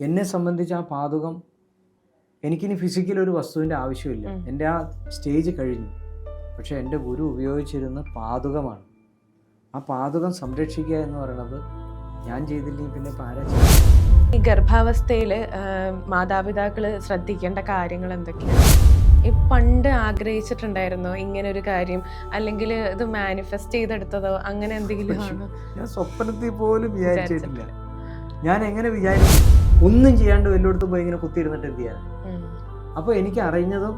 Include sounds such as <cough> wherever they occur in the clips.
എന്നെ സംബന്ധിച്ച് ആ പാതകം എനിക്കിനി ഫിസിക്കൽ ഒരു വസ്തുവിന്റെ ആവശ്യമില്ല. എന്റെ ആ സ്റ്റേജ് കഴിഞ്ഞു. പക്ഷെ എന്റെ ഗുരു ഉപയോഗിച്ചിരുന്ന പാതുകമാണ്. ആ പാതുകം സംരക്ഷിക്കുക എന്ന് പറയുന്നത് ഞാൻ ചെയ്തില്ലെങ്കിൽ പിന്നെ ആരാ ഈ ഗർഭാവസ്ഥയിൽ മാതാപിതാക്കൾ ശ്രദ്ധിക്കേണ്ട കാര്യങ്ങൾ എന്തൊക്കെയാണ്? ഈ പണ്ട് ആഗ്രഹിച്ചിട്ടുണ്ടായിരുന്നോ ഇങ്ങനെ ഒരു കാര്യം? അല്ലെങ്കിൽ ഇത് മാനിഫെസ്റ്റ് ചെയ്തെടുത്തതോ അങ്ങനെ എന്തെങ്കിലും ഞാൻ സ്വപ്നത്തിൽ പോലും വിചാരിച്ചിട്ടില്ല. ഞാൻ എങ്ങനെ വിചാരിക്കും? ഒന്നും ചെയ്യാണ്ട് വല്ലയിടത്തും പോയി ഇങ്ങനെ കുത്തിയിരുന്നിട്ട് എന്ത് ചെയ്യാൻ അപ്പൊ അപ്പോൾ എനിക്ക് അറിഞ്ഞതും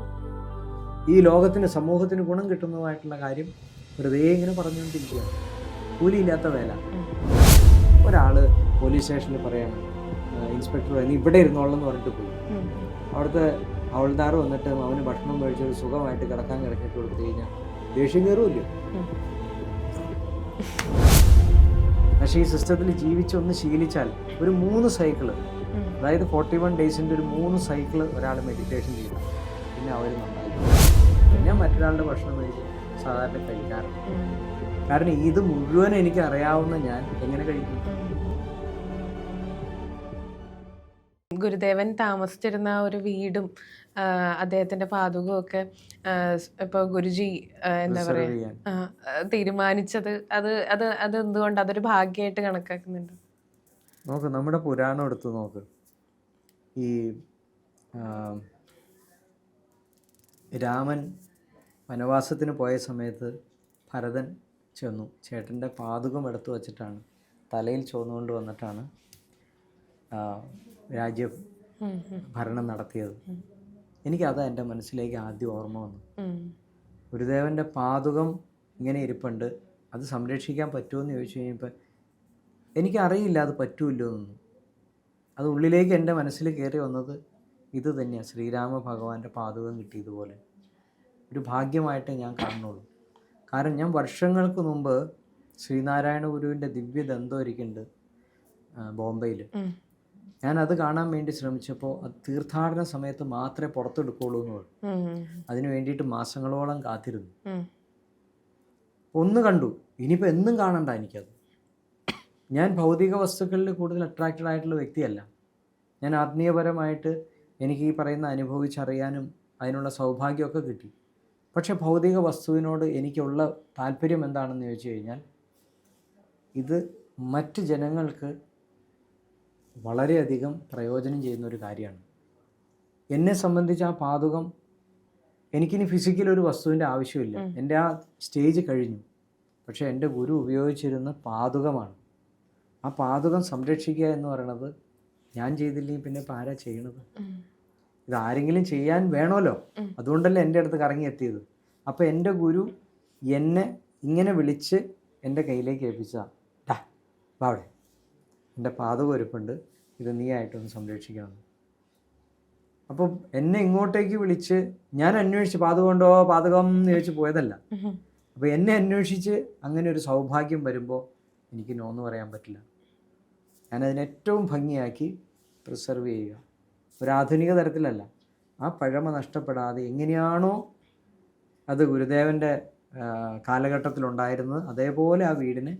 ഈ ലോകത്തിന് സമൂഹത്തിന് ഗുണം കിട്ടുന്നതുമായിട്ടുള്ള കാര്യം വെറുതെ ഇങ്ങനെ പറഞ്ഞുകൊണ്ടിരിക്കുകയാണ് കൂലിയില്ലാത്ത വേല ഒരാൾ ഒരാൾ പോലീസ് സ്റ്റേഷനിൽ പറയാണ് ഇൻസ്പെക്ടർ നീ ഇവിടെ ഇരുന്നോളെന്ന് പറഞ്ഞിട്ട് പോയി. അവിടുത്തെ അവൾദാർ വന്നിട്ട് അവന് ഭക്ഷണം കഴിച്ച് സുഖമായിട്ട് കിടക്കാൻ കിടക്കിട്ട് കൊടുത്തു കഴിഞ്ഞാൽ ദേഷ്യം കയറുമല്ലോ. പക്ഷേ ഈ സിസ്റ്റത്തിൽ ജീവിച്ചൊന്ന് ശീലിച്ചാൽ ഒരു മൂന്ന് സൈക്കിൾ. അതായത് ഫോർട്ടി വൺ ഡേയ്സിന്റെ ഒരു മൂന്ന് സൈക്കിൾ ഒരാൾ മെഡിറ്റേഷൻ ചെയ്യും പിന്നെ അവർ നന്നായി. പിന്നെ മറ്റൊരാളുടെ ഭക്ഷണം കഴിച്ച് സാധാരണ കഴിക്കാറുണ്ട്. കാരണം ഇത് മുഴുവൻ എനിക്ക് അറിയാവുന്ന ഞാൻ എങ്ങനെ കഴിക്കും? ഗുരുദേവൻ താമസിച്ചിരുന്ന ഒരു വീടും അദ്ദേഹത്തിന്റെ പാതകവും ഒക്കെ ഇപ്പൊ ഗുരുജി എന്താ പറയാ തീരുമാനിച്ചത് അത് അത് അത് എന്തുകൊണ്ട് അതൊരു ഭാഗ്യമായിട്ട് കണക്കാക്കുന്നുണ്ട്? നോക്ക് നമ്മുടെ പുരാണം എടുത്ത് നോക്ക്. ഈ രാമൻ വനവാസത്തിന് പോയ സമയത്ത് ഭരതൻ ചെന്നു. ചേട്ടന്റെ പാതുകം എടുത്ത് വച്ചിട്ടാണ് തലയിൽ ചോന്നുകൊണ്ട് വന്നിട്ടാണ് രാജ്യ ഭരണം നടത്തിയത്. എനിക്കതാ എന്റെ മനസ്സിലേക്ക് ആദ്യം ഓർമ്മ വന്നു ഗുരുദേവന്റെ പാതുകം ഇങ്ങനെ ഇരിപ്പുണ്ട്. അത് സംരക്ഷിക്കാൻ പറ്റുമെന്ന് ചോദിച്ചു കഴിഞ്ഞപ്പോൾ എനിക്കറിയില്ല അത് പറ്റുമല്ലോ എന്നൊന്നും. അത് ഉള്ളിലേക്ക് എന്റെ മനസ്സിൽ കയറി വന്നത് ഇത് തന്നെയാണ് ശ്രീരാമ ഭഗവാന്റെ പാതകം കിട്ടിയതുപോലെ. ഒരു ഭാഗ്യമായിട്ടേ ഞാൻ കാണുന്നുള്ളൂ. കാരണം ഞാൻ വർഷങ്ങൾക്ക് മുമ്പ് ശ്രീനാരായണ ഗുരുവിന്റെ ദിവ്യദന്തം ഒരിക്കുന്നുണ്ട് ബോംബെയിൽ ഞാൻ അത് കാണാൻ വേണ്ടി ശ്രമിച്ചപ്പോൾ അത് തീർത്ഥാടന സമയത്ത് മാത്രമേ പുറത്തെടുക്കുള്ളൂ എന്ന് പറഞ്ഞു. അതിനു വേണ്ടിയിട്ട് മാസങ്ങളോളം കാത്തിരുന്നു. ഒന്ന് കണ്ടു. ഇനിയിപ്പോൾ എന്നും കാണണ്ട എനിക്കത്. ഞാൻ ഭൗതിക വസ്തുക്കളിൽ കൂടുതൽ അട്രാക്റ്റഡ് ആയിട്ടുള്ള വ്യക്തിയല്ല. ഞാൻ ആത്മീയപരമായിട്ട് എനിക്ക് ഈ പറയുന്ന അനുഭവിച്ചറിയാനും അതിനുള്ള സൗഭാഗ്യമൊക്കെ കിട്ടി. പക്ഷേ ഭൗതിക വസ്തുവിനോട് എനിക്കുള്ള താല്പര്യം എന്താണെന്ന് ചോദിച്ചു കഴിഞ്ഞാൽ ഇത് മറ്റ് ജനങ്ങൾക്ക് വളരെയധികം പ്രയോജനം ചെയ്യുന്ന ഒരു കാര്യമാണ്. എന്നെ സംബന്ധിച്ച് ആ പാതുകം എനിക്കിനി ഫിസിക്കൽ ഒരു വസ്തുവിന്റെ ആവശ്യമില്ല. എന്റെ ആ സ്റ്റേജ് കഴിഞ്ഞു. പക്ഷേ എന്റെ ഗുരു ഉപയോഗിച്ചിരുന്ന പാതുകമാണ്. ആ പാതകം സംരക്ഷിക്കുക എന്ന് പറയണത് ഞാൻ ചെയ്തില്ലെങ്കിൽ പിന്നെ ഇപ്പം ആരാ ചെയ്യണത്? ഇത് ആരെങ്കിലും ചെയ്യാൻ വേണമല്ലോ. അതുകൊണ്ടല്ലേ എന്റെ അടുത്ത് കറങ്ങി എത്തിയത്. അപ്പോൾ എന്റെ ഗുരു എന്നെ ഇങ്ങനെ വിളിച്ച് എന്റെ കയ്യിലേക്ക് ഏൽപ്പിച്ചതാണ് ഡാ അവിടെ. എന്റെ പാതകം ഒരുപ്പുണ്ട്. ഇത് നീ ആയിട്ടൊന്ന് സംരക്ഷിക്കണം. അപ്പം എന്നെ ഇങ്ങോട്ടേക്ക് വിളിച്ച് ഞാൻ അന്വേഷിച്ച് പാതകമുണ്ടോ പാതകം എന്ന് ചോദിച്ച് പോയതല്ല. അപ്പോൾ എന്നെ അന്വേഷിച്ച് അങ്ങനെ ഒരു സൗഭാഗ്യം വരുമ്പോൾ എനിക്ക് നോന്ന് പറയാൻ പറ്റില്ല. ഞാനതിനെ ഏറ്റവും ഭംഗിയാക്കി പ്രിസർവ് ചെയ്യുക. ഒരു ആധുനിക തരത്തിലല്ല. ആ പഴമ നഷ്ടപ്പെടാതെ എങ്ങനെയാണോ അത് ഗുരുദേവന്റെ കാലഘട്ടത്തിലുണ്ടായിരുന്നത് അതേപോലെ ആ വീടിനെ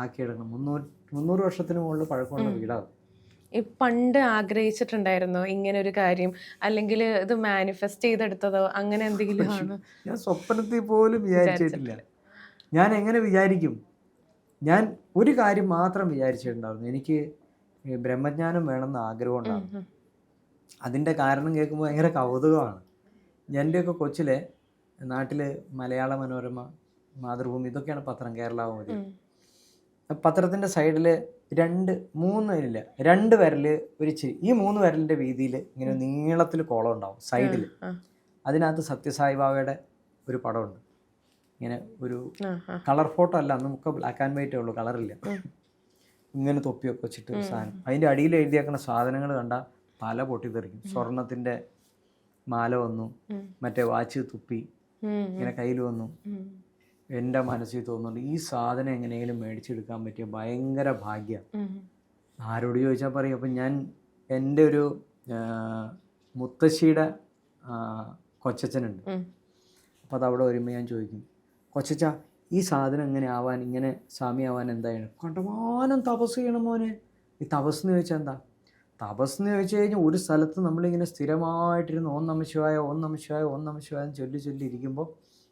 ആക്കിയെടുക്കണം. മുന്നൂറ് മുന്നൂറ് വർഷത്തിന് മുകളിൽ പഴക്കമുള്ള വീടാണ്. പണ്ട് ആഗ്രഹിച്ചിട്ടുണ്ടായിരുന്നോ ഇങ്ങനെ ഒരു കാര്യം? അല്ലെങ്കിൽ ഇത് മാനിഫെസ്റ്റ് ചെയ്തെടുത്തതോ അങ്ങനെ എന്തെങ്കിലും ആണ്? ഞാൻ സ്വപ്നത്തിൽ പോലും വിചാരിച്ചിട്ടില്ല. ഞാൻ എങ്ങനെ വിചാരിക്കും? ഞാൻ ഒരു കാര്യം മാത്രം വിചാരിച്ചിട്ടുണ്ടായിരുന്നു. എനിക്ക് ബ്രഹ്മജ്ഞാനം വേണമെന്ന് ആഗ്രഹം ഉണ്ടായിരുന്നു അതിന്റെ കാരണം കേൾക്കുമ്പോൾ ഭയങ്കര കൗതുകമാണ്. എന്റെയൊക്കെ കൊച്ചിലെ നാട്ടിൽ മലയാള മനോരമ മാതൃഭൂമി ഇതൊക്കെയാണ് പത്രം കേരള മോദി ഉം, പത്രത്തിന്റെ സൈഡിൽ രണ്ട് മൂന്ന് ഇല്ല രണ്ട് വിരൽ ഒരു ചിരി. ഈ മൂന്ന് വിരലിന്റെ വീതിയിൽ ഇങ്ങനെ നീളത്തിൽ കോളം ഉണ്ടാവും സൈഡിൽ അതിനകത്ത് സത്യസായിബാബയുടെ ഒരു പടമുണ്ട്. ഇങ്ങനെ ഒരു കളർ ഫോട്ടോ അല്ല നമുക്ക് ബ്ലാക്ക് ആൻഡ് വൈറ്റേ ഉള്ളൂ കളറില്ല. ഇങ്ങനെ തൊപ്പിയൊക്കെ വെച്ചിട്ട് ഒരു സാധനം. അതിന്റെ അടിയിൽ എഴുതിയേക്കുന്ന സാധനങ്ങൾ കണ്ട തല പൊട്ടിത്തെറിക്കും. സ്വർണത്തിന്റെ മാല വന്നു. മറ്റേ വാച്ച് തുപ്പി ഇങ്ങനെ കയ്യിൽ വന്നു. എന്റെ മനസ്സിൽ തോന്നുന്നുണ്ട് ഈ സാധനം എങ്ങനെയെങ്കിലും മേടിച്ചെടുക്കാൻ പറ്റിയ ഭയങ്കര ഭാഗ്യം. ആരോട് ചോദിച്ചാൽ പറയും അപ്പം ഞാൻ എന്റെ ഒരു മുത്തശ്ശിയുടെ കൊച്ചനുണ്ട് കൊച്ചച്ഛനുണ്ട്. അപ്പോൾ അത് അവിടെ വരുമ്പോൾ ഞാൻ ചോദിക്കും കൊച്ചച്ച ഈ സാധനം ഇങ്ങനെ ആവാൻ ഇങ്ങനെ സ്വാമി ആവാൻ എന്താണ് കണ്ടമാനം തപസ് ചെയ്യണം മോനെ. ഈ തപസ് എന്ന് ചോദിച്ചാൽ എന്താ? തപസ് എന്ന് ചോദിച്ചു കഴിഞ്ഞാൽ ഒരു സ്ഥലത്ത് നമ്മളിങ്ങനെ സ്ഥിരമായിട്ടിരുന്ന് ഓം നമശിവായ ഓം നമശിവായ ഓം നമശിവായ എന്ന് ചൊല്ലി ചൊല്ലി ഇരിക്കുമ്പോൾ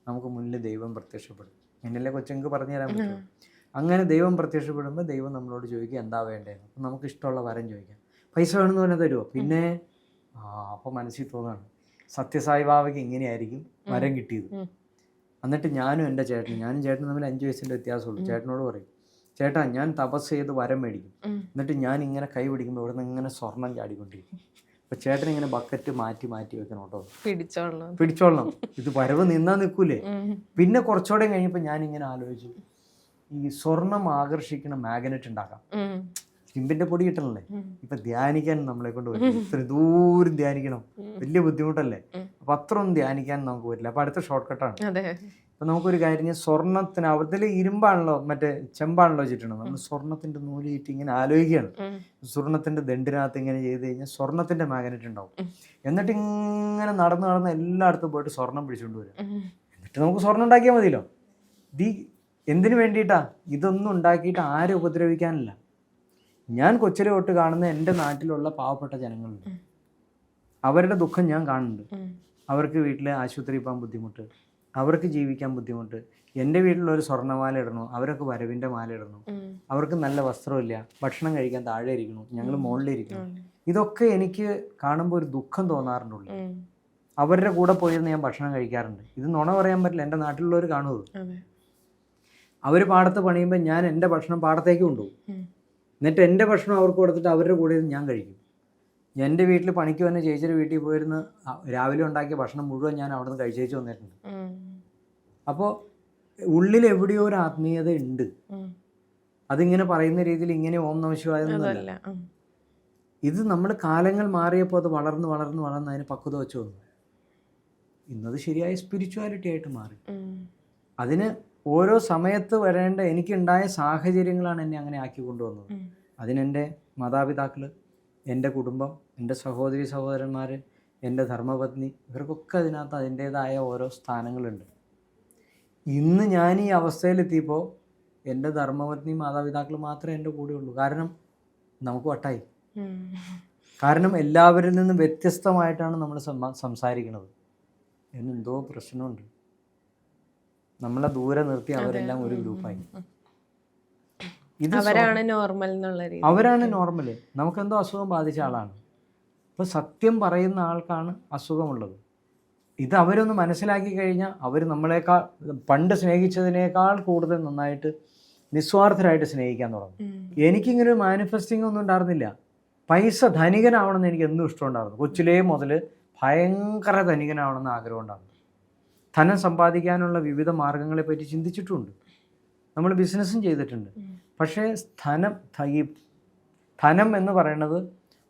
നമുക്ക് മുന്നിൽ ദൈവം പ്രത്യക്ഷപ്പെടും. എന്നല്ലേ കൊച്ചെങ്ക് പറഞ്ഞു തരാൻ പറ്റും അങ്ങനെ ദൈവം പ്രത്യക്ഷപ്പെടുമ്പോൾ ദൈവം നമ്മളോട് ചോദിക്കുക എന്താ വേണ്ടതെന്ന് അപ്പം നമുക്ക് ഇഷ്ടമുള്ള വരം ചോദിക്കാം. പൈസ വേണമെന്ന് പറഞ്ഞാൽ തരുമോ പിന്നെ ആ അപ്പം മനസ്സിൽ തോന്നാണ്. സത്യസായി ബാബയ്ക്ക് ഇങ്ങനെയായിരിക്കും വരം കിട്ടിയത്. എന്നിട്ട് ഞാനും എന്റെ ചേട്ടനും ഞാനും ചേട്ടനും തമ്മിൽ അഞ്ച് വയസ്സിന്റെ വ്യത്യാസമുള്ളൂ. ചേട്ടനോട് പറയും ചേട്ടാ ഞാൻ തപസ് ചെയ്ത് വരം മേടിക്കും. എന്നിട്ട് ഞാൻ ഇങ്ങനെ കൈ പിടിക്കുമ്പോൾ ഇവിടെ നിന്ന് ഇങ്ങനെ സ്വർണം ചാടിക്കൊണ്ടിരിക്കും. അപ്പൊ ചേട്ടൻ ഇങ്ങനെ ബക്കറ്റ് മാറ്റി മാറ്റി വെക്കണം കേട്ടോ. പിടിച്ചോളണം. പിടിച്ചോളണം. ഇത് വരവ് നിന്നാ നിൽക്കൂലേ പിന്നെ കുറച്ചുകൂടെ കഴിഞ്ഞപ്പോൾ ഞാൻ ഇങ്ങനെ ആലോചിച്ചു. ഈ സ്വർണം ആകർഷിക്കുന്ന മാഗ്നറ്റ് ഉണ്ടാക്കാം. ചിമ്പിന്റെ പൊടി കിട്ടണല്ലേ? ഇപ്പൊ ധ്യാനിക്കാൻ നമ്മളെ കൊണ്ട് പറ്റും ഇത്ര ദൂരം ധ്യാനിക്കണം. വലിയ ബുദ്ധിമുട്ടല്ലേ. അപ്പൊ അത്ര ഒന്നും ധ്യാനിക്കാൻ നമുക്ക് പറ്റില്ല. അപ്പൊ അടുത്ത ഷോർട്ട് കട്ടാണ് അപ്പൊ നമുക്കൊരു കാര്യം സ്വർണത്തിന് അവിടുത്തെ ഇരുമ്പാണല്ലോ മറ്റേ ചെമ്പാണല്ലോ വെച്ചിട്ടുണ്ട്. നമ്മൾ സ്വർണത്തിന്റെ നൂൽ ചുറ്റി ഇങ്ങനെ ആലോചിക്കുകയാണ്. സ്വർണത്തിന്റെ ദണ്ടിനകത്ത് ഇങ്ങനെ ചെയ്ത് കഴിഞ്ഞാൽ സ്വർണത്തിന്റെ മാഗ്നറ്റ് ഉണ്ടാവും. എന്നിട്ട് ഇങ്ങനെ നടന്ന് നടന്ന് എല്ലായിടത്തും പോയിട്ട് സ്വർണം പിടിച്ചുകൊണ്ട് വരും. എന്നിട്ട് നമുക്ക് സ്വർണം ഉണ്ടാക്കിയാൽ മതിയല്ലോ. ദീ എന്തിനു വേണ്ടിയിട്ടാ? ഇതൊന്നും ഉണ്ടാക്കിയിട്ട് ആരും ഉപദ്രവിക്കാനല്ല. ഞാൻ കൊച്ചിലെ തൊട്ട് കാണുന്ന എന്റെ നാട്ടിലുള്ള പാവപ്പെട്ട ജനങ്ങളുണ്ട്. അവരുടെ ദുഃഖം ഞാൻ കാണുന്നുണ്ട്. അവർക്ക് വീട്ടിൽ ആശുപത്രി പോകാൻ ബുദ്ധിമുട്ട് അവർക്ക് ജീവിക്കാൻ ബുദ്ധിമുട്ട് എന്റെ വീട്ടിലൊരു സ്വർണമാല ഇടണോ അവരൊക്കെ വരവിന്റെ മാല ഇടണു. അവർക്ക് നല്ല വസ്ത്രമില്ല ഭക്ഷണം കഴിക്കാൻ താഴെ ഇരിക്കണു ഞങ്ങൾ മുകളിലിരിക്കണം ഇതൊക്കെ എനിക്ക് കാണുമ്പോൾ ഒരു ദുഃഖം തോന്നാറുണ്ട് അവരുടെ കൂടെ പോയിരുന്ന് ഞാൻ ഭക്ഷണം കഴിക്കാറുണ്ട്. ഇത് നുണ പറയാൻ പറ്റില്ല എന്റെ നാട്ടിലുള്ളവർ കാണുന്നത് അവർ പാടത്ത് പണിയുമ്പോൾ ഞാൻ എന്റെ ഭക്ഷണം പാടത്തേക്ക് കൊണ്ടുപോകും. എന്നിട്ട് എന്റെ ഭക്ഷണം അവർക്ക് കൊടുത്തിട്ട് അവരുടെ കൂടെ ഞാൻ കഴിക്കും. എന്റെ വീട്ടിൽ പണിക്ക് വന്ന ചേച്ചിയുടെ വീട്ടിൽ പോയിരുന്ന് രാവിലെ ഉണ്ടാക്കിയ ഭക്ഷണം മുഴുവൻ ഞാൻ അവിടെ നിന്ന് കഴിച്ചേച്ച് വന്നിട്ടുണ്ട്. അപ്പോൾ ഉള്ളിൽ എവിടെയോ ഒരു ആത്മീയത ഉണ്ട്. അതിങ്ങനെ പറയുന്ന രീതിയിൽ ഇങ്ങനെ ഓം നമശിവായ എന്നല്ല. ഇത് നമ്മൾ കാലങ്ങൾ മാറിയപ്പോൾ അത് വളർന്ന് വളർന്ന് വളർന്ന് അതിന് പക്വത വെച്ച് വന്നു. ഇന്നത് ശരിയായ സ്പിരിച്വാലിറ്റി ആയിട്ട് മാറി. അതിന് ഓരോ സമയത്ത് വരേണ്ട എനിക്കുണ്ടായ സാഹചര്യങ്ങളാണ് എന്നെ അങ്ങനെ ആക്കി കൊണ്ടുവന്നത്. അതിനെന്റെ മാതാപിതാക്കൾ എന്റെ കുടുംബം എന്റെ സഹോദരി സഹോദരന്മാർ എന്റെ ധർമ്മപത്നി ഇവർക്കൊക്കെ അതിനകത്ത് അതിന്റേതായ ഓരോ സ്ഥാനങ്ങളുണ്ട്. ഇന്ന് ഞാൻ ഈ അവസ്ഥയിലെത്തിയപ്പോൾ എന്റെ ധർമ്മപത്നി മാതാപിതാക്കൾ മാത്രമേ എന്റെ കൂടെ ഉള്ളൂ. കാരണം നമുക്ക് വട്ടായി. കാരണം എല്ലാവരിൽ നിന്നും വ്യത്യസ്തമായിട്ടാണ് നമ്മൾ സംസാ- സംസാരിക്കുന്നത് എന്നെന്തോ പ്രശ്നമുണ്ട്. നമ്മളെ ദൂരെ നിർത്തി അവരെല്ലാം ഒരു ഗ്രൂപ്പായി. ഇത് അവരാണ് നോർമൽ എന്നുള്ള രീതി. അവരാണ് നോർമൽ നമുക്കെന്തോ അസുഖം ബാധിച്ച ആളാണ്. അപ്പോൾ സത്യം പറയുന്ന ആൾക്കാണ് അസുഖമുള്ളത്. ഇത് അവരൊന്ന് മനസ്സിലാക്കി കഴിഞ്ഞാൽ അവർ നമ്മളെക്കാൾ പണ്ട് സ്നേഹിച്ചതിനേക്കാൾ കൂടുതൽ നന്നായിട്ട് നിസ്വാർത്ഥരായിട്ട് സ്നേഹിക്കാൻ തുടങ്ങും. എനിക്കിങ്ങനെ ഒരു മാനിഫെസ്റ്റിംഗ് ഒന്നും ഉണ്ടായിരുന്നില്ല. പൈസ ധനികനാവണമെന്ന് എനിക്ക് എന്നും ഇഷ്ടമുണ്ടായിരുന്നു കൊച്ചിലേ മുതൽ ഭയങ്കര ധനികനാവണമെന്ന് ആഗ്രഹം ഉണ്ടായിരുന്നു. ധനം സമ്പാദിക്കാനുള്ള വിവിധ മാർഗങ്ങളെ പറ്റി ചിന്തിച്ചിട്ടുണ്ട്. നമ്മൾ ബിസിനസ്സും ചെയ്തിട്ടുണ്ട്. പക്ഷേ ധനം ഈ ധനം എന്ന് പറയുന്നത്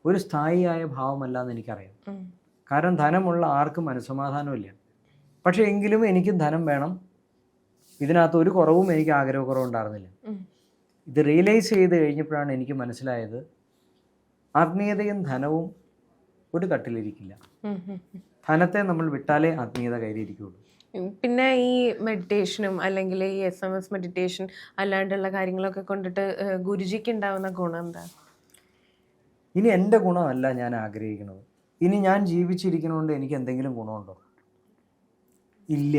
ഒരു സ്ഥായിയായ ഭാവമല്ല എന്ന് എനിക്കറിയാം. കാരണം ധനമുള്ള ആർക്കും മനസ്സമാധാനമില്ല. പക്ഷേ എങ്കിലും എനിക്ക് ധനം വേണം. ഇതിനകത്ത് ഒരു കുറവും എനിക്ക് ആഗ്രഹക്കുറവ് ഉണ്ടായിരുന്നില്ല ഇത് റിയലൈസ് ചെയ്ത് കഴിഞ്ഞപ്പോഴാണ് എനിക്ക് മനസ്സിലായത് ആത്മീയതയും ധനവും ഒരു തട്ടിലിരിക്കില്ല. ധനത്തെ നമ്മൾ വിട്ടാലേ ആത്മീയത കയ്യിലിരിക്കുകയുള്ളൂ ഉം. പിന്നെ ഈ മെഡിറ്റേഷനും അല്ലെങ്കിൽ ഈ എസ് എം എസ് മെഡിറ്റേഷൻ അല്ലാണ്ടുള്ള കാര്യങ്ങളൊക്കെ കൊണ്ടിട്ട് ഗുരുജിക്ക് ഉണ്ടാവുന്ന ഗുണം എന്താ? ഇനി എന്റെ ഗുണമല്ല ഞാൻ ആഗ്രഹിക്കുന്നത്. ഇനി ഞാൻ ജീവിച്ചിരിക്കണോണ്ട് എനിക്ക് എന്തെങ്കിലും ഗുണമുണ്ടോ? ഇല്ല.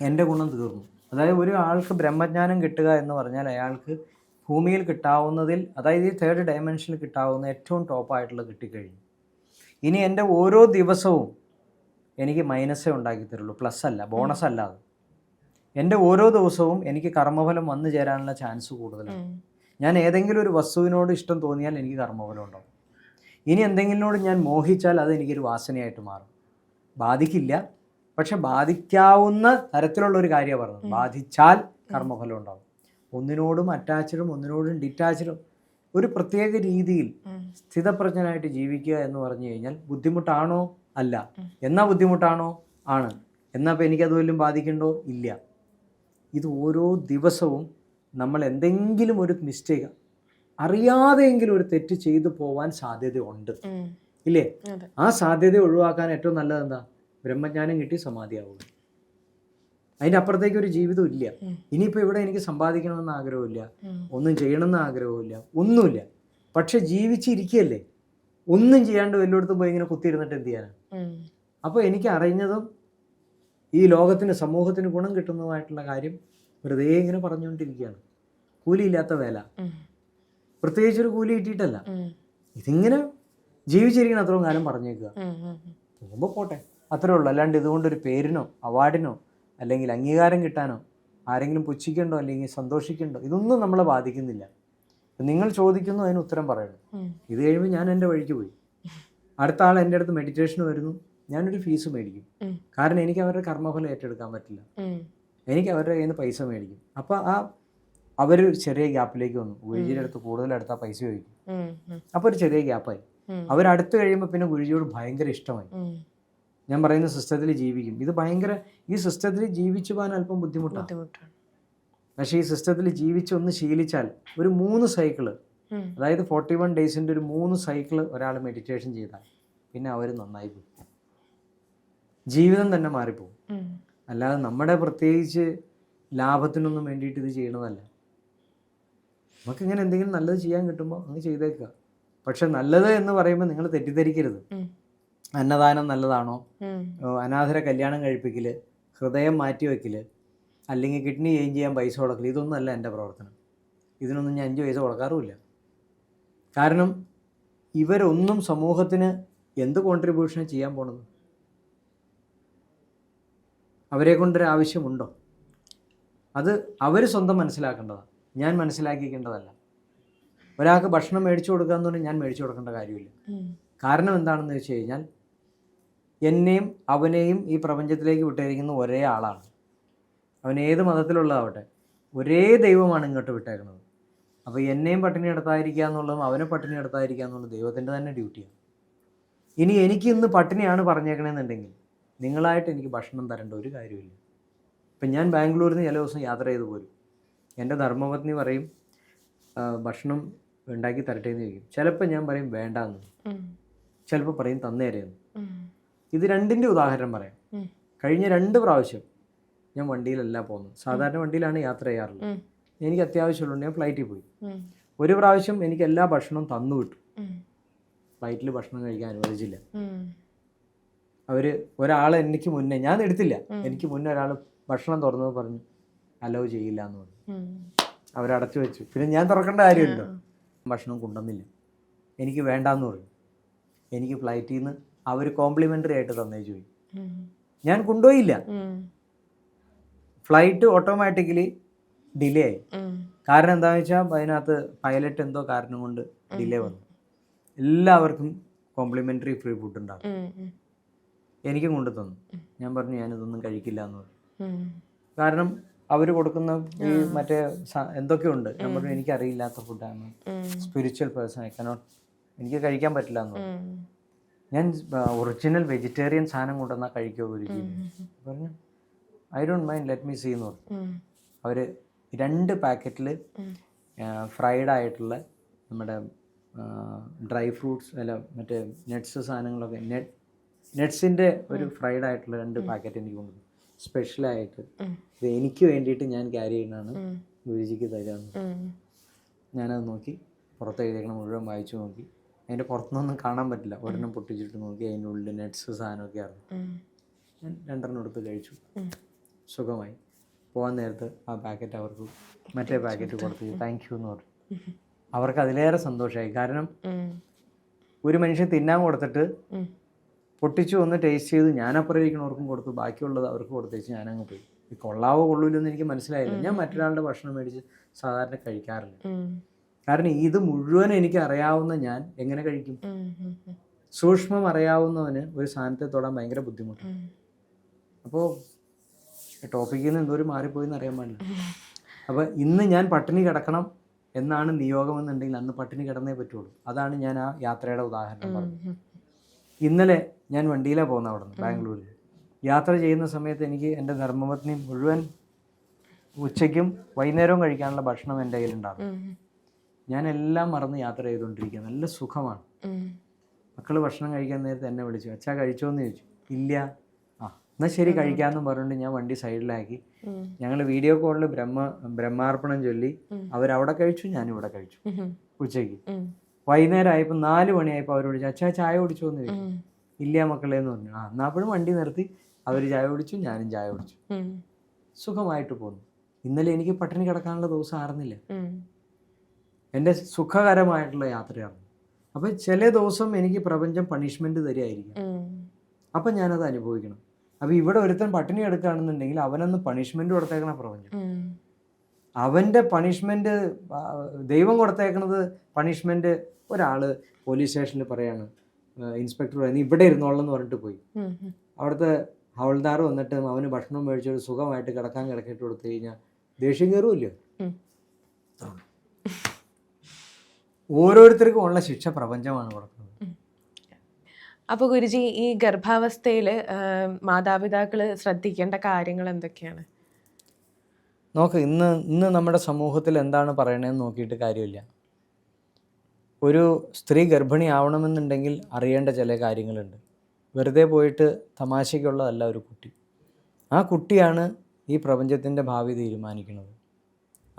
എന്റെ ഗുണം തീർന്നു. അതായത് ഒരു ആൾക്ക് ബ്രഹ്മജ്ഞാനം കിട്ടുക എന്ന് പറഞ്ഞാൽ അയാൾക്ക് ഭൂമിയിൽ കിട്ടാവുന്നതിൽ അതായത് ഈ തേർഡ് ഡയമെൻഷനിൽ കിട്ടാവുന്ന ഏറ്റവും ടോപ്പായിട്ടുള്ളത് കിട്ടിക്കഴിഞ്ഞു. ഇനി എന്റെ ഓരോ ദിവസവും എനിക്ക് മൈനസേ ഉണ്ടാക്കി തരുള്ളൂ പ്ലസ് അല്ല ബോണസ് അല്ല അത്. എന്റെ ഓരോ ദിവസവും എനിക്ക് കർമ്മഫലം വന്നു ചേരാനുള്ള ചാൻസ് കൂടുതലാണ്. ഞാൻ ഏതെങ്കിലും ഒരു വസ്തുവിനോട് ഇഷ്ടം തോന്നിയാൽ എനിക്ക് കർമ്മഫലം ഉണ്ടാവും. ഇനി എന്തെങ്കിലിനോട് ഞാൻ മോഹിച്ചാൽ അത് എനിക്കൊരു വാസനയായിട്ട് മാറും. ബാധിക്കില്ല പക്ഷെ ബാധിക്കാവുന്ന തരത്തിലുള്ള ഒരു കാര്യമാണ് പറഞ്ഞത്. ബാധിച്ചാൽ കർമ്മഫലം ഉണ്ടാവും. ഒന്നിനോടും അറ്റാച്ചഡും ഒന്നിനോടും ഡിറ്റാച്ചഡും ഒരു പ്രത്യേക രീതിയിൽ സ്ഥിതപ്രജ്ഞനായിട്ട് ജീവിക്കുക എന്ന് പറഞ്ഞു കഴിഞ്ഞാൽ ബുദ്ധിമുട്ടാണോ? അല്ല. എന്നാ ബുദ്ധിമുട്ടാണോ? ആണ്. എന്നാ ഇപ്പം എനിക്കത് വല്ലതും ബാധിക്കണ്ടോ? ഇല്ല. ഇത് ഓരോ ദിവസവും നമ്മൾ എന്തെങ്കിലും ഒരു മിസ്റ്റേക്ക് അറിയാതെയെങ്കിലും ഒരു തെറ്റ് ചെയ്തു പോവാൻ സാധ്യതയുണ്ട്. ഇല്ലേ? ആ സാധ്യത ഒഴിവാക്കാൻ ഏറ്റവും നല്ലത് എന്താ? ബ്രഹ്മജ്ഞാനം കിട്ടി സമാധിയാവുക അതിന്റെ അപ്പുറത്തേക്ക് ഒരു ജീവിതം ഇല്ല. ഇനിയിപ്പോൾ ഇവിടെ എനിക്ക് സമ്പാദിക്കണമെന്ന് ആഗ്രഹമില്ല ഒന്നും ചെയ്യണമെന്ന് ആഗ്രഹമില്ല ഒന്നുമില്ല. പക്ഷെ ജീവിച്ചിരിക്കുകയല്ലേ ഒന്നും ചെയ്യാണ്ട് വല്ലയിടത്തും പോയി ഇങ്ങനെ കുത്തിയിരുന്നിട്ട് എന്ത് ചെയ്യാനാണ്. അപ്പോൾ എനിക്ക് അറിഞ്ഞതും ഈ ലോകത്തിന് സമൂഹത്തിന് ഗുണം കിട്ടുന്നതുമായിട്ടുള്ള കാര്യം വെറുതെ ഇങ്ങനെ പറഞ്ഞുകൊണ്ടിരിക്കുകയാണ്. കൂലിയില്ലാത്ത വേല. പ്രത്യേകിച്ച് ഒരു കൂലി കിട്ടിയിട്ടല്ല. ഇതിങ്ങനെ ജീവിച്ചിരിക്കണം അത്രയും കാലം പറഞ്ഞേക്കുക. പോകുമ്പോൾ പോട്ടെ. അത്രേ ഉള്ളൂ. അല്ലാണ്ട് ഇതുകൊണ്ടൊരു പേരിനോ അവാർഡിനോ അല്ലെങ്കിൽ അംഗീകാരം കിട്ടാനോ ആരെങ്കിലും പുച്ഛിക്കണ്ടോ അല്ലെങ്കിൽ സന്തോഷിക്കണ്ടോ ഇതൊന്നും നമ്മളെ ബാധിക്കുന്നില്ല. നിങ്ങൾ ചോദിക്കുന്നു അതിന് ഉത്തരം പറയണം. ഇത് കഴിയുമ്പോൾ ഞാൻ എന്റെ വഴിക്ക് പോയി. അടുത്ത ആൾ എന്റെ അടുത്ത് മെഡിറ്റേഷൻ വരുന്നു. ഞാനൊരു ഫീസ് മേടിക്കും. കാരണം എനിക്ക് അവരുടെ കർമ്മഫലം ഏറ്റെടുക്കാൻ പറ്റില്ല. എനിക്ക് അവരുടെ കയ്യിൽ നിന്ന് പൈസ മേടിക്കും. അപ്പോൾ ആ അവർ ചെറിയ ഗ്യാപ്പിലേക്ക് വന്നു. ഗുരുജിയുടെ അടുത്ത് കൂടുതൽ അടുത്ത പൈസ ചോദിക്കും. അപ്പോൾ ഒരു ചെറിയ ഗ്യാപ്പായി അവർ അവരടുത്ത് കഴിയുമ്പോൾ പിന്നെ ഗുരുജിയോട് ഭയങ്കര ഇഷ്ടമായി. ഞാൻ പറയുന്ന സിസ്റ്റത്തിൽ ജീവിക്കും. ഇത് ഭയങ്കര ഈ സിസ്റ്റത്തിൽ ജീവിച്ചു പോകാൻ അല്പം ബുദ്ധിമുട്ടാണ്. പക്ഷെ ഈ സിസ്റ്റത്തിൽ ജീവിച്ചൊന്ന് ശീലിച്ചാൽ ഒരു മൂന്ന് സൈക്കിൾ. അതായത് ഫോർട്ടി വൺ ഡേയ്സിന്റെ ഒരു മൂന്ന് സൈക്കിൾ ഒരാൾ മെഡിറ്റേഷൻ ചെയ്താൽ പിന്നെ അവർ നന്നായി പോകും ജീവിതം തന്നെ മാറിപ്പോകും. അല്ലാതെ നമ്മുടെ പ്രത്യേകിച്ച് ലാഭത്തിനൊന്നും വേണ്ടിയിട്ട് ഇത് ചെയ്യണതല്ല. നമുക്ക് ഇങ്ങനെ എന്തെങ്കിലും നല്ലത് ചെയ്യാൻ കിട്ടുമ്പോൾ അങ്ങ് ചെയ്തേക്കുക. പക്ഷെ നല്ലത് എന്ന് പറയുമ്പോൾ നിങ്ങൾ തെറ്റിദ്ധരിക്കരുത്. അന്നദാനം നല്ലതാണോ? അനാഥര കല്യാണം കഴിപ്പിക്കൽ ഹൃദയം മാറ്റി വയ്ക്കൽ അല്ലെങ്കിൽ കിഡ്നി ചേഞ്ച് ചെയ്യാൻ പൈസ കൊടുക്കൽ ഇതൊന്നും അല്ല എന്റെ പ്രവർത്തനം. ഇതിനൊന്നും ഞാൻ അഞ്ച് പൈസ കൊടുക്കാറുമില്ല. കാരണം ഇവരൊന്നും സമൂഹത്തിന് എന്ത് കോൺട്രിബ്യൂഷൻ ചെയ്യാൻ പോണത്? അവരെ കൊണ്ടൊരു ആവശ്യമുണ്ടോ? അത് അവർ സ്വന്തം മനസ്സിലാക്കേണ്ടതാണ്. ഞാൻ മനസ്സിലാക്കിക്കേണ്ടതല്ല. ഒരാൾക്ക് ഭക്ഷണം മേടിച്ചു കൊടുക്കുക എന്ന് പറഞ്ഞാൽ ഞാൻ മേടിച്ചു കൊടുക്കേണ്ട കാര്യമില്ല. കാരണം എന്താണെന്ന് വെച്ച് കഴിഞ്ഞാൽ എന്നെയും അവനെയും ഈ പ്രപഞ്ചത്തിലേക്ക് വിട്ടേക്കുന്ന ഒരേ ആളാണ്. അവൻ ഏത് മതത്തിലുള്ളതാവട്ടെ ഒരേ ദൈവമാണ് ഇങ്ങോട്ട് വിട്ടേക്കുന്നത്. അപ്പോൾ എന്നെയും പട്ടിണി എടുത്തായിരിക്കുക എന്നുള്ളതും അവനെ പട്ടിണി എടുത്തായിരിക്കുക എന്നുള്ളത് ദൈവത്തിന്റെ തന്നെ ഡ്യൂട്ടിയാണ്. ഇനി എനിക്ക് ഇന്ന് പട്ടിണിയാണ് പറഞ്ഞേക്കണമെന്നുണ്ടെങ്കിൽ നിങ്ങളായിട്ട് എനിക്ക് ഭക്ഷണം തരേണ്ട ഒരു കാര്യമില്ല. ഇപ്പം ഞാൻ ബാംഗ്ലൂരിൽ നിന്ന് ചില ദിവസം യാത്ര ചെയ്ത് പോരും. എന്റെ ധർമ്മപത്നി പറയും ഭക്ഷണം ഉണ്ടാക്കി തരട്ടെ എന്ന് ചോദിക്കും. ചിലപ്പോൾ ഞാൻ പറയും വേണ്ടാന്ന്. എന്ന് ചിലപ്പോൾ പറയും തന്നേരെയെന്ന് ഇത് രണ്ടിന്റെ ഉദാഹരണം പറയാം. കഴിഞ്ഞ രണ്ട് പ്രാവശ്യം ഞാൻ വണ്ടിയിലല്ല പോകുന്നത് സാധാരണ വണ്ടിയിലാണ് യാത്ര ചെയ്യാറുള്ളത്. എനിക്ക് അത്യാവശ്യമുള്ളതുകൊണ്ട് ഞാൻ ഫ്ലൈറ്റിൽ പോയി. ഒരു പ്രാവശ്യം എനിക്ക് എല്ലാ ഭക്ഷണവും തന്നു വിട്ടു ഫ്ലൈറ്റിൽ ഭക്ഷണം കഴിക്കാൻ അനുവദിച്ചില്ല. അവർ ഒരാൾ എനിക്ക് മുന്നേ ഞാൻ എടുത്തില്ല. എനിക്ക് മുന്നേ ഒരാൾ ഭക്ഷണം തുറന്നത് പറഞ്ഞു അലോ ചെയ്യില്ല എന്ന് പറഞ്ഞു. അവരടച്ചു വെച്ചു. പിന്നെ ഞാൻ തുറക്കേണ്ട കാര്യമുണ്ടോ ഭക്ഷണം കൊണ്ടുവന്നില്ല. എനിക്ക് വേണ്ടാന്ന് പറഞ്ഞു. എനിക്ക് ഫ്ലൈറ്റിൽ നിന്ന് അവർ കോംപ്ലിമെന്ററി ആയിട്ട് തന്നേച്ചു പോയി. ഞാൻ കൊണ്ടുപോയില്ല. ഫ്ലൈറ്റ് ഓട്ടോമാറ്റിക്കലി ഡിലേ ആയി. കാരണം എന്താണെന്ന് വെച്ചാൽ അതിനകത്ത് പൈലറ്റ് എന്തോ കാരണം കൊണ്ട് ഡിലേ വന്നു. എല്ലാവർക്കും കോംപ്ലിമെന്ററി ഫ്രീ ഫുഡ് ഉണ്ടാകും. എനിക്കും കൊണ്ടു തന്നു. ഞാൻ പറഞ്ഞു ഞാനിതൊന്നും കഴിക്കില്ല എന്ന് പറഞ്ഞു. കാരണം അവർ കൊടുക്കുന്ന ഈ മറ്റേ എന്തൊക്കെയുണ്ട് ഞാൻ പറഞ്ഞു എനിക്കറിയില്ലാത്ത ഫുഡാണ് സ്പിരിച്വൽ പേഴ്സൺ ഐ കനോട്ട് എനിക്ക് കഴിക്കാൻ പറ്റില്ല എന്ന് പറഞ്ഞു. ഞാൻ ഒറിജിനൽ വെജിറ്റേറിയൻ സാധനം കൊണ്ടുവന്നാൽ കഴിക്കുമോ ഗുരുജി പറഞ്ഞു I don't mind let me see എന്ന് പറഞ്ഞു. അവർ രണ്ട് പാക്കറ്റിൽ ഫ്രൈഡ് ആയിട്ടുള്ള നമ്മുടെ ഡ്രൈ ഫ്രൂട്ട്സ് അല്ല മറ്റേ നട്ട്സ് സാധനങ്ങളൊക്കെ. നെറ്റ് നട്ട്സിന്റെ ഒരു ഫ്രൈഡ് ആയിട്ടുള്ള രണ്ട് പാക്കറ്റ് എനിക്ക് കൊണ്ടുവന്നു. സ്പെഷ്യലായിട്ട് ഇത് എനിക്ക് വേണ്ടിയിട്ട് ഞാൻ ക്യാരി ചെയ്യുന്നതാണ്. ഗുരുജിക്ക് തരാമെന്ന്. ഞാനത് നോക്കി പുറത്ത് എഴുതിയേക്കണം മുഴുവൻ വായിച്ചു നോക്കി. അതിന്റെ പുറത്തുനിന്നൊന്നും കാണാൻ പറ്റില്ല. ഒരെണ്ണം പൊട്ടിച്ചിട്ട് നോക്കി അതിന്റെ ഉള്ളിൽ നട്ട്സ് സാധനമൊക്കെ ആയിരുന്നു. ഞാൻ രണ്ടെണ്ണം എടുത്ത് കഴിച്ചു. സുഖമായി. പോകാൻ നേരത്ത് ആ പാക്കറ്റ് അവർക്ക് മറ്റേ പാക്കറ്റ് കൊടുത്തു. താങ്ക് യു എന്ന് പറഞ്ഞു. <laughs> അവർക്ക് അതിലേറെ സന്തോഷമായി. കാരണം ഒരു മനുഷ്യൻ തിന്നാൻ കൊടുത്തിട്ട് പൊട്ടിച്ചു ഒന്ന് ടേസ്റ്റ് ചെയ്ത് ഞാനപ്പുറം ഇരിക്കണവർക്കും കൊടുത്തു. ബാക്കിയുള്ളത് അവർക്ക് കൊടുത്തേച്ച് ഞാനങ്ങ് പോയി. കൊള്ളാവോ കൊള്ളൂലെന്ന് എനിക്ക് മനസ്സിലായില്ല. ഞാൻ മറ്റൊരാളുടെ ഭക്ഷണം മേടിച്ച് സാധാരണ കഴിക്കാറില്ല. കാരണം ഇത് മുഴുവൻ എനിക്ക് അറിയാവുന്ന ഞാൻ എങ്ങനെ കഴിക്കും. സൂക്ഷ്മം അറിയാവുന്നവന് ഒരു സാധനത്തെ തൊടാൻ ഭയങ്കര ബുദ്ധിമുട്ടാണ്. അപ്പോൾ ടോപ്പിക്കിൽ നിന്ന് എന്തോരം മാറിപ്പോയി എന്ന് അറിയാൻ പാടില്ല. അപ്പോൾ ഇന്ന് ഞാൻ പട്ടിണി കിടക്കണം എന്നാണ് നിയോഗം എന്നുണ്ടെങ്കിൽ അന്ന് പട്ടിണി കിടന്നേ പറ്റുള്ളൂ. അതാണ് ഞാൻ ആ യാത്രയുടെ ഉദാഹരണം പറഞ്ഞത്. ഇന്നലെ ഞാൻ വണ്ടിയിലാണ് പോകുന്നത് അവിടെ നിന്ന് ബാംഗ്ലൂരിൽ യാത്ര ചെയ്യുന്ന സമയത്ത് എനിക്ക് എന്റെ ധർമ്മപത്നി മുഴുവൻ ഉച്ചയ്ക്കും വൈകുന്നേരവും കഴിക്കാനുള്ള ഭക്ഷണം എന്റെ കയ്യിലുണ്ടാകും. ഞാൻ എല്ലാം മറന്ന് യാത്ര ചെയ്തുകൊണ്ടിരിക്കുക. നല്ല സുഖമാണ്. മക്കൾ ഭക്ഷണം കഴിക്കാൻ നേരത്തെ എന്നെ വിളിച്ചു. അച്ഛാ കഴിച്ചോ എന്ന് ചോദിച്ചു. ഇല്ല. എന്നാൽ ശരി കഴിക്കാന്ന് പറഞ്ഞിട്ട് ഞാൻ വണ്ടി സൈഡിലാക്കി. ഞങ്ങൾ വീഡിയോ കോളിൽ ബ്രഹ്മ ബ്രഹ്മാർപ്പണം ചൊല്ലി. അവരവിടെ കഴിച്ചു ഞാനിവിടെ കഴിച്ചു. ഉച്ചയ്ക്ക്. വൈകുന്നേരം ആയപ്പോൾ നാല് മണിയായപ്പോൾ അവരോട് അച്ഛാ ചായ കുടിച്ചു? എന്ന് ചോദിച്ചു. ഇല്ല മക്കളെ എന്ന് പറഞ്ഞു. ആ എന്നാൽ അപ്പോഴും വണ്ടി നിർത്തി. അവർ ചായ കുടിച്ചു ഞാനും ചായ കുടിച്ചു. സുഖമായിട്ട് പോന്നു. ഇന്നലെ എനിക്ക് പട്ടിണി കിടക്കാനുള്ള ദിവസം ആയിരുന്നില്ല. എന്റെ സുഖകരമായിട്ടുള്ള യാത്രയായിരുന്നു. അപ്പം ചില ദിവസം എനിക്ക് പ്രപഞ്ചം പണിഷ്മെന്റ് തരികയായിരിക്കും. അപ്പം ഞാനത് അനുഭവിക്കണം. അപ്പോൾ ഇവിടെ ഒരുത്തൻ പട്ടിണി എടുക്കുകയാണെന്നുണ്ടെങ്കിൽ അവനൊന്ന് പണിഷ്മെന്റ് കൊടുത്തേക്കണ പ്രപഞ്ചം. അവന്റെ പണിഷ്മെന്റ് ദൈവം കൊടുത്തേക്കണത് പണിഷ്മെന്റ് ഒരാൾ പോലീസ് സ്റ്റേഷനിൽ പറയാണ് ഇൻസ്പെക്ടർ പറയുന്നത് ഇവിടെ ഇരുന്നോളെന്ന് പറഞ്ഞിട്ട് പോയി. അവിടുത്തെ ഹവൾദാർ വന്നിട്ട് അവന് ഭക്ഷണം മേടിച്ചൊരു സുഖമായിട്ട് കിടക്കാൻ കിടക്കിട്ട് കൊടുത്തു കഴിഞ്ഞാൽ ദേഷ്യം കയറുമല്ലോ ഓരോരുത്തർക്കും ഉള്ള ശിക്ഷ പ്രപഞ്ചമാണ് കൊടുക്കുന്നത്. അപ്പൊ ഗുരുജി ഈ ഗർഭാവസ്ഥയിൽ മാതാപിതാക്കൾ ശ്രദ്ധിക്കേണ്ട കാര്യങ്ങൾ എന്തൊക്കെയാണ്? നോക്ക് ഇന്ന് ഇന്ന് നമ്മുടെ സമൂഹത്തിൽ എന്താണ് പറയണതെന്ന് നോക്കിയിട്ട് കാര്യമില്ല. ഒരു സ്ത്രീ ഗർഭിണി ആവണമെന്നുണ്ടെങ്കിൽ അറിയേണ്ട ചില കാര്യങ്ങളുണ്ട്. വെറുതെ പോയിട്ട് തമാശയ്ക്കുള്ളതല്ല ഒരു കുട്ടി. ആ കുട്ടിയാണ് ഈ പ്രപഞ്ചത്തിന്റെ ഭാവി തീരുമാനിക്കുന്നത്.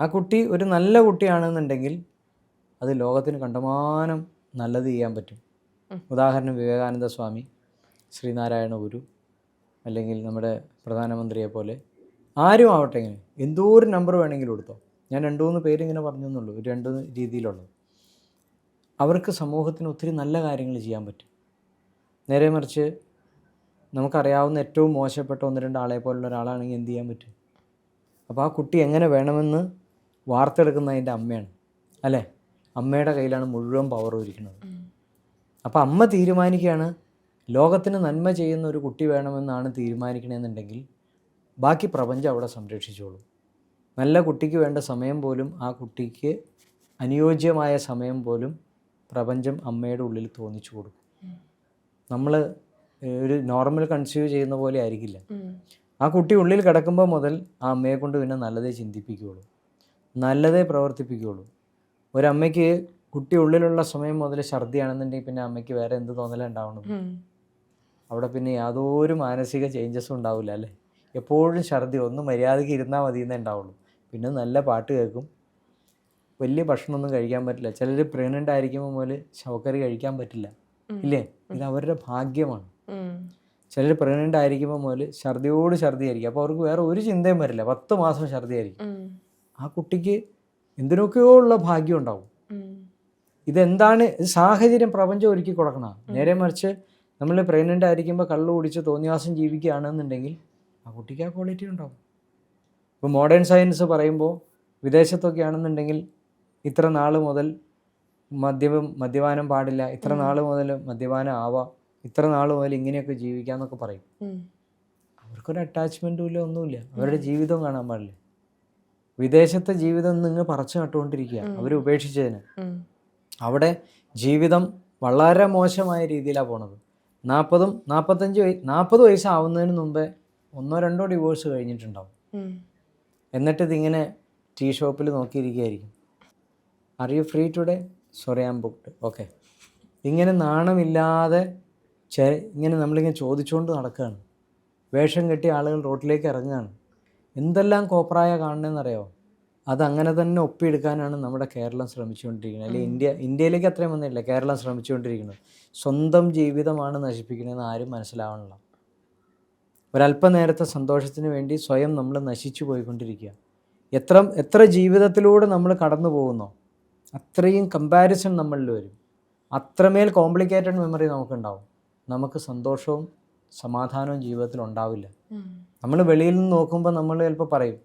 ആ കുട്ടി ഒരു നല്ല കുട്ടിയാണെന്നുണ്ടെങ്കിൽ അത് ലോകത്തിന് കണ്ടമാനം നല്ലത് ചെയ്യാൻ പറ്റും. ഉദാഹരണം വിവേകാനന്ദ സ്വാമി ശ്രീനാരായണ ഗുരു അല്ലെങ്കിൽ നമ്മുടെ പ്രധാനമന്ത്രിയെ പോലെ ആരും ആവട്ടെ ഇങ്ങനെ എന്തോ ഒരു നമ്പർ വേണമെങ്കിലും എടുത്തോ. ഞാൻ രണ്ടു മൂന്ന് പേരിങ്ങനെ പറഞ്ഞു എന്നുള്ളൂ ഒരു രണ്ട് രീതിയിലുള്ളത്. അവർക്ക് സമൂഹത്തിന് ഒത്തിരി നല്ല കാര്യങ്ങൾ ചെയ്യാൻ പറ്റും. നേരെ മറിച്ച് നമുക്കറിയാവുന്ന ഏറ്റവും മോശപ്പെട്ട ഒന്ന് രണ്ട് ആളെ പോലുള്ള ഒരാളാണെങ്കിൽ എന്ത് ചെയ്യാൻ പറ്റും? അപ്പോൾ ആ കുട്ടി എങ്ങനെ വേണമെന്ന് വാർത്തെടുക്കുന്നതിന്റെ അമ്മയാണ്. അല്ലേ? അമ്മയുടെ കയ്യിലാണ് മുഴുവൻ പവറും ഇരിക്കുന്നത്. അപ്പോൾ അമ്മ തീരുമാനിക്കുകയാണ് ലോകത്തിന് നന്മ ചെയ്യുന്ന ഒരു കുട്ടി വേണമെന്നാണ് തീരുമാനിക്കണമെന്നുണ്ടെങ്കിൽ ബാക്കി പ്രപഞ്ചം അവിടെ സംരക്ഷിച്ചോളും. നല്ല കുട്ടിക്ക് വേണ്ട സമയം പോലും ആ കുട്ടിക്ക് അനുയോജ്യമായ സമയം പോലും പ്രപഞ്ചം അമ്മയുടെ ഉള്ളിൽ തോന്നിച്ചു കൊടുക്കും. നമ്മൾ ഒരു നോർമൽ കൺസ്യൂവ് ചെയ്യുന്ന പോലെ ആയിരിക്കില്ല. ആ കുട്ടി ഉള്ളിൽ കിടക്കുമ്പോൾ മുതൽ ആ അമ്മയെ കൊണ്ട് പിന്നെ നല്ലതേ ചിന്തിപ്പിക്കുകയുള്ളൂ. നല്ലതേ പ്രവർത്തിപ്പിക്കുകയുള്ളൂ. ഒരമ്മയ്ക്ക് കുട്ടി ഉള്ളിലുള്ള സമയം മുതൽ ഛർദിയാണെന്നുണ്ടെങ്കിൽ പിന്നെ അമ്മയ്ക്ക് വേറെ എന്ത് തോന്നലുണ്ടാവണം അവിടെ പിന്നെ യാതൊരു മാനസിക ചേഞ്ചസും ഉണ്ടാവില്ല അല്ലേ? എപ്പോഴും ഛർദി ഒന്ന് മര്യാദയ്ക്ക് ഇരുന്നാൽ മതി എന്നേ ഉണ്ടാവുള്ളൂ. പിന്നെ നല്ല പാട്ട് കേൾക്കും. വലിയ ഭക്ഷണമൊന്നും കഴിക്കാൻ പറ്റില്ല. ചിലർ പ്രഗ്നന്റ് ആയിരിക്കുമ്പോൾ മുതൽ ശവക്കറി കഴിക്കാൻ പറ്റില്ല. ഇല്ലേ? ഇത് അവരുടെ ഭാഗ്യമാണ്. ചിലർ പ്രഗ്നന്റ് ആയിരിക്കുമ്പോൾ മുതൽ ഛർദിയോട് ഛർദി ആയിരിക്കും അപ്പോൾ അവർക്ക് വേറെ ഒരു ചിന്തയും വരില്ല. പത്ത് മാസം ഛർദിയായിരിക്കും. ആ കുട്ടിക്ക് എന്തിനൊക്കെയോ ഉള്ള ഭാഗ്യം ഉണ്ടാവും. ഇതെന്താണ്? ഇത് സാഹചര്യം പ്രപഞ്ചം ഒരുക്കി കൊടുക്കണം. നേരെ മറിച്ച് നമ്മൾ പ്രഗ്നന്റ് ആയിരിക്കുമ്പോൾ കള്ളു കുടിച്ച് തോന്നിവാസം ജീവിക്കുകയാണെന്നുണ്ടെങ്കിൽ ആ കുട്ടിക്ക് ആ ക്വാളിറ്റി ഉണ്ടാവും. ഇപ്പോൾ മോഡേൺ സയൻസ് പറയുമ്പോൾ വിദേശത്തൊക്കെ ആണെന്നുണ്ടെങ്കിൽ ഇത്ര നാൾ മുതൽ മദ്യപം മദ്യപാനം പാടില്ല. ഇത്ര നാൾ മുതൽ മദ്യപാനം ആവാം. ഇത്ര നാൾ മുതൽ ഇങ്ങനെയൊക്കെ ജീവിക്കാമെന്നൊക്കെ പറയും. അവർക്കൊരു അറ്റാച്ച്മെന്റും ഇല്ല ഒന്നുമില്ല. അവരുടെ ജീവിതം കാണാൻ പാടില്ല. വിദേശത്തെ ജീവിതം നിങ്ങൾ പറച്ചു നട്ടുകൊണ്ടിരിക്കുക അവർ ഉപേക്ഷിച്ചതിന്. അവിടെ ജീവിതം വളരെ മോശമായ രീതിയിലാണ് പോണത്. നാൽപ്പതും നാൽപ്പത്തഞ്ച് വയ നാൽപ്പത് വയസ്സാവുന്നതിന് മുമ്പേ ഒന്നോ രണ്ടോ ഡിവോഴ്സ് കഴിഞ്ഞിട്ടുണ്ടാവും. എന്നിട്ട് ഇതിങ്ങനെ ടീ ഷോപ്പിൽ നോക്കിയിരിക്കുകയായിരിക്കും are you free today sorry am booked okay ഇങ്ങനെ നാണമില്ലാതെ ചെ ഇങ്ങനെ നമ്മളിങ്ങനെ ചോദിച്ചുകൊണ്ട് നടക്കുകയാണ് വേഷം കെട്ടിയ ആളുകൾ റോട്ടിലേക്ക് ഇറങ്ങുകയാണ് എന്തെല്ലാം കോപ്രായ കാണണമെന്നറിയോ അതങ്ങനെ തന്നെ ഒപ്പിയെടുക്കാനാണ് നമ്മുടെ കേരളം ശ്രമിച്ചുകൊണ്ടിരിക്കുന്നത്. അല്ലെങ്കിൽ ഇന്ത്യ ഇന്ത്യയിലേക്ക് അത്രയും വന്നിട്ടില്ല കേരളം ശ്രമിച്ചുകൊണ്ടിരിക്കുന്നത് സ്വന്തം ജീവിതമാണ് നശിപ്പിക്കുന്നതെന്ന് ആരും മനസ്സിലാവണില്ല. ഒരല്പനേരത്തെ സന്തോഷത്തിന് വേണ്ടി സ്വയം നമ്മൾ നശിച്ചു പോയിക്കൊണ്ടിരിക്കുക. എത്ര എത്ര ജീവിതത്തിലൂടെ നമ്മൾ കടന്നു പോകുന്നോ അത്രയും കമ്പാരിസൺ നമ്മളിൽ വരും. അത്രമേൽ കോംപ്ലിക്കേറ്റഡ് മെമ്മറി നമുക്കുണ്ടാവും. നമുക്ക് സന്തോഷവും സമാധാനവും ജീവിതത്തിൽ ഉണ്ടാവില്ല. നമ്മൾ വെളിയിൽ നിന്ന് നോക്കുമ്പോൾ നമ്മൾ ചിലപ്പോൾ പറയും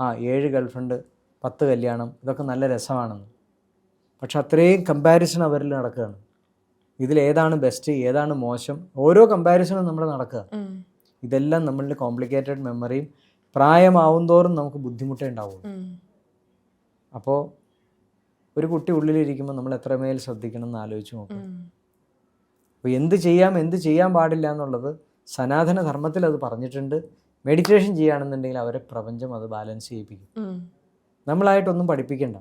ആ ഏഴ് ഗേൾഫ്രണ്ട് പത്ത് കല്യാണം ഇതൊക്കെ നല്ല രസമാണെന്ന്. പക്ഷെ അത്രയും കമ്പാരിസൺ അവരിൽ നടക്കുകയാണ്. ഇതിലേതാണ് ബെസ്റ്റ് ഏതാണ് മോശം ഓരോ കമ്പാരിസണും നമ്മൾ നടക്കുക. ഇതെല്ലാം നമ്മളുടെ കോംപ്ലിക്കേറ്റഡ് മെമ്മറിയും പ്രായമാവും തോറും നമുക്ക് ബുദ്ധിമുട്ടേ ഉണ്ടാവുള്ളൂ. അപ്പോൾ ഒരു കുട്ടി ഉള്ളിലിരിക്കുമ്പോൾ നമ്മൾ എത്രമേൽ ശ്രദ്ധിക്കണം എന്ന് ആലോചിച്ച് നോക്കും അപ്പോൾ എന്ത് ചെയ്യാം എന്ത് ചെയ്യാൻ പാടില്ല എന്നുള്ളത് സനാതന ധർമ്മത്തിൽ അത് പറഞ്ഞിട്ടുണ്ട്. മെഡിറ്റേഷൻ ചെയ്യുകയാണെന്നുണ്ടെങ്കിൽ അവരെ പ്രപഞ്ചം അത് ബാലൻസ് ചെയ്യിപ്പിക്കും. നമ്മളായിട്ടൊന്നും പഠിപ്പിക്കണ്ട.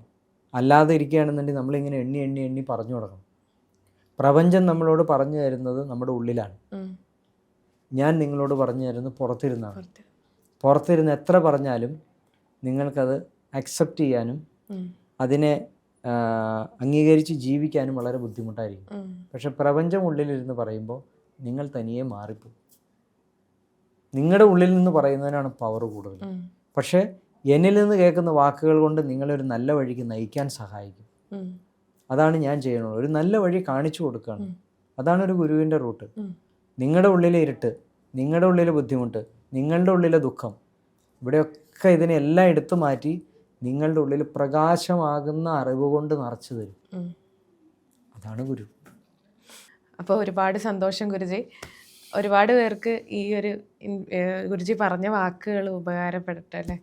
അല്ലാതെ ഇരിക്കുകയാണെന്നുണ്ടെങ്കിൽ നമ്മളിങ്ങനെ എണ്ണി എണ്ണി എണ്ണി പറഞ്ഞു തുടങ്ങും. പ്രപഞ്ചം നമ്മളോട് പറഞ്ഞു തരുന്നത് നമ്മുടെ ഉള്ളിലാണ്. ഞാൻ നിങ്ങളോട് പറഞ്ഞു തരുന്നത് പുറത്തിരുന്നാണ്. പുറത്ത്. പുറത്തിരുന്ന് എത്ര പറഞ്ഞാലും നിങ്ങൾക്കത് അക്സെപ്റ്റ് ചെയ്യാനും അതിനെ അംഗീകരിച്ച് ജീവിക്കാനും വളരെ ബുദ്ധിമുട്ടായിരിക്കും. പക്ഷെ പ്രപഞ്ചം ഉള്ളിലിരുന്ന് പറയുമ്പോൾ നിങ്ങൾ തനിയെ മാറിപ്പോകും നിങ്ങളുടെ ഉള്ളിൽ നിന്ന് പറയുന്നതിനാണ് പവർ കൂടുതൽ. പക്ഷേ എന്നിൽ നിന്ന് കേൾക്കുന്ന വാക്കുകൾ കൊണ്ട് നിങ്ങളെ ഒരു നല്ല വഴിക്ക് നയിക്കാൻ സഹായിക്കും. അതാണ് ഞാൻ ചെയ്യുന്നത്. ഒരു നല്ല വഴി കാണിച്ചു കൊടുക്കുകയാണ് അതാണ് ഒരു ഗുരുവിന്റെ റൂട്ട്. നിങ്ങളുടെ ഉള്ളിലെ ഇരുട്ട് നിങ്ങളുടെ ഉള്ളിലെ ബുദ്ധിമുട്ട് നിങ്ങളുടെ ഉള്ളിലെ ദുഃഖം ഇവിടെയൊക്കെ ഇതിനെ എല്ലാം എടുത്തു മാറ്റി നിങ്ങളുടെ ഉള്ളിൽ പ്രകാശമാകുന്ന അറിവ് കൊണ്ട് നിറച്ചു തരും. അതാണ് ഗുരു. അപ്പോൾ ഒരുപാട് സന്തോഷം ഗുരുജി. ഒരുപാട് പേർക്ക് ഈ ഒരു ഗുരുജി പറഞ്ഞ വാക്കുകൾ ഉപകാരപ്പെടട്ടെ അല്ലേ?